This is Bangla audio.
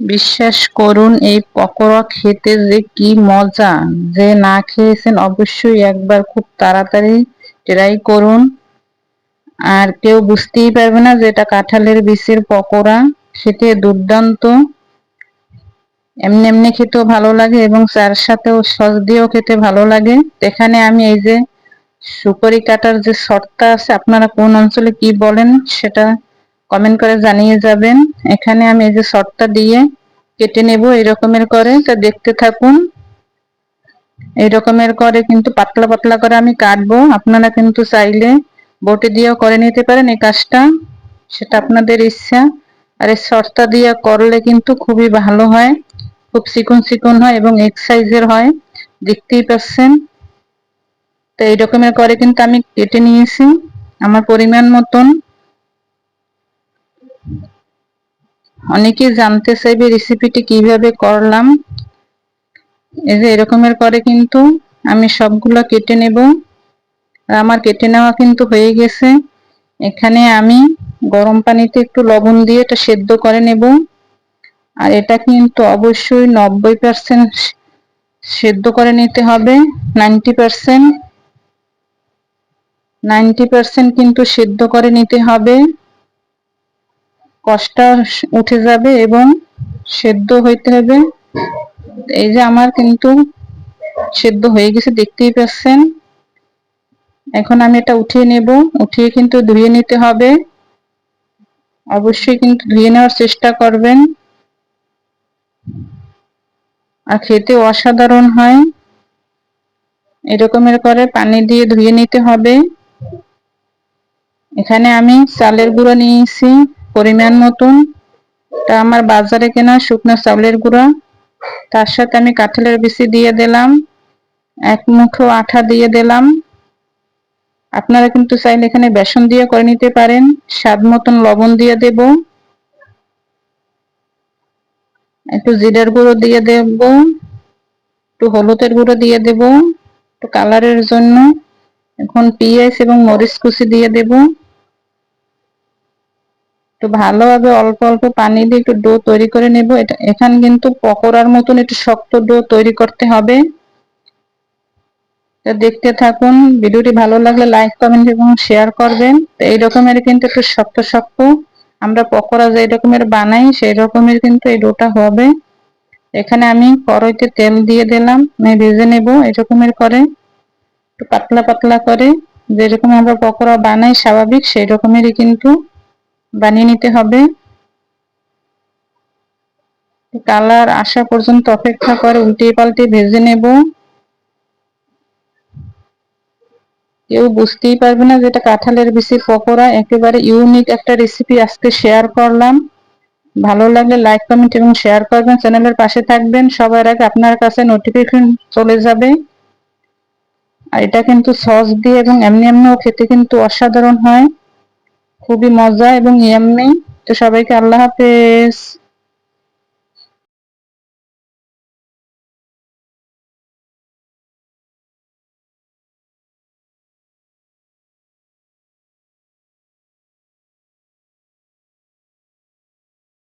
বিশ্বাস করুন, এই পকোড়া খেতে যে কি মজা। যে না খেয়েছেন অবশ্যই একবার খুব তাড়াতাড়ি ট্রাই করুন। আর কেউ বুঝতেই পারবে না যে এটা কাঁঠালের বিষের পকোড়া। খেতে দুর্দান্ত। এমনি এমনি খেতেও ভালো লাগে এবং চার সাথেও সস দিয়েও খেতে ভালো লাগে। এখানে আমি এই যে সুপারি কাটার যে শর্টটা আছে, আপনারা কোন অঞ্চলে কি বলেন সেটা কমেন্ট করে জানিয়ে যাবেন। এখানে আমি এই যে শর্টটা দিয়ে কেটে নেব, এই রকমের করে। তা দেখতে থাকুন। এই রকমের করে কিন্তু পাতলা পাতলা করে আমি কাটবো। আপনারা কিন্তু চাইলে বটি দিয়েও করে নিতে পারেন এই কাজটা। সেটা আপনাদের ইচ্ছা। আর এই শর্টটা দিয়ে করলে কিন্তু খুবই ভালো হয়। খুব চিকন চিকন হয় এবং এক সাইজের হয়। দেখতেই পাচ্ছেন। তো এই রকমের করে কিন্তু আমি কেটে নিয়েছি। আমার পরিমাণ মতন। অনেকে জানতে চাইবে রেসিপিটি কীভাবে করলাম। এই যে এরকমের করে কিন্তু আমি সবগুলো কেটে নেব। আমার কেটে নেওয়া কিন্তু হয়ে গেছে। এখানে আমি গরম পানিতে একটু লবণ দিয়ে এটা সেদ্ধ করে নেব। আর এটা কিন্তু অবশ্যই নব্বই পার্সেন্ট সেদ্ধ করে নিতে হবে। নাইনটি পার্সেন্ট নাইনটি পার্সেন্ট কিন্তু সেদ্ধ করে নিতে হবে। কষ্টা উঠে যাবে এবং সেদ্ধ হইতে হবে। এই যে আমার কিন্তু সেদ্ধ হয়ে গেছে, দেখতেই পাচ্ছেন। এখন আমি এটা উঠিয়ে নেব। উঠিয়ে কিন্তু ধুয়ে নিতে হবে। অবশ্যই কিন্তু ধুয়ে নেওয়ার চেষ্টা করবেন। আর খেতে অসাধারণ হয়। এরকমের করে পানি দিয়ে ধুয়ে নিতে হবে। এখানে আমি চালের গুঁড়ো নিয়েছি। পরিমাণ মতন। তা আমার বাজারে কেনা শুকনো চাউলের গুঁড়ো। তার সাথে আমি কাঁঠালের বিচি দিয়ে দিলাম। এক মুঠো আঠা দিয়ে দিলাম। আপনারা কিন্তু চাইলে এখানে বেসন দিয়ে করে নিতে পারেন। স্বাদ মতন লবণ দিয়ে দেব। একটু জিরার গুঁড়ো দিয়ে দেব। একটু হলুদের গুঁড়ো দিয়ে দেব। একটু কালারের জন্য। এখন পেঁয়াজ এবং মরিচ কুচি দিয়ে দেব। একটু ভালোভাবে অল্প অল্প পানি দিয়ে একটু ডো তৈরি করে নেব। এটা এখানে কিন্তু পকোড়ার মতন একটু শক্ত ডো তৈরি করতে হবে। দেখতে থাকুন, ভিডিওটি ভালো লাগলে লাইক, কমেন্ট এবং শেয়ার করবেন। তো এই রকমের কিন্তু একটু শক্ত শক্ত আমরা পকোড়া যে রকমের বানাই, সেই রকমের কিন্তু এই ডোটা হবে। এখানে আমি কড়াইতে তেল দিয়ে দিলাম, আমি ভেজে নেব এরকমের করে। একটু পাতলা পাতলা করে। যেরকম আমরা পকোড়া বানাই, স্বাভাবিক সেই রকমেরই কিন্তু বানিয়ে নিতে হবে। কালার আসা পর্যন্ত অপেক্ষা করে উল্টে পাল্টে ভেজে নেব। কেউ বুঝতেই পারবে না যেটা কাঁঠালের বিচির পকোড়া, একেবারে ইউনিক একটা রেসিপি আজকে শেয়ার করলাম। ভালো লাগলে লাইক কমেন্ট এবং শেয়ার করবেন। চ্যানেলের পাশে থাকবেন। সবার আগে আপনার কাছে নোটিফিকেশন চলে যাবে। আর এটা কিন্তু সস দিয়ে এবং এমনি এমনিও খেতে কিন্তু অসাধারণ হয়। খুবই মজা এবং ইয়াম্মি। তো সবাইকে আল্লাহ হাফেজ।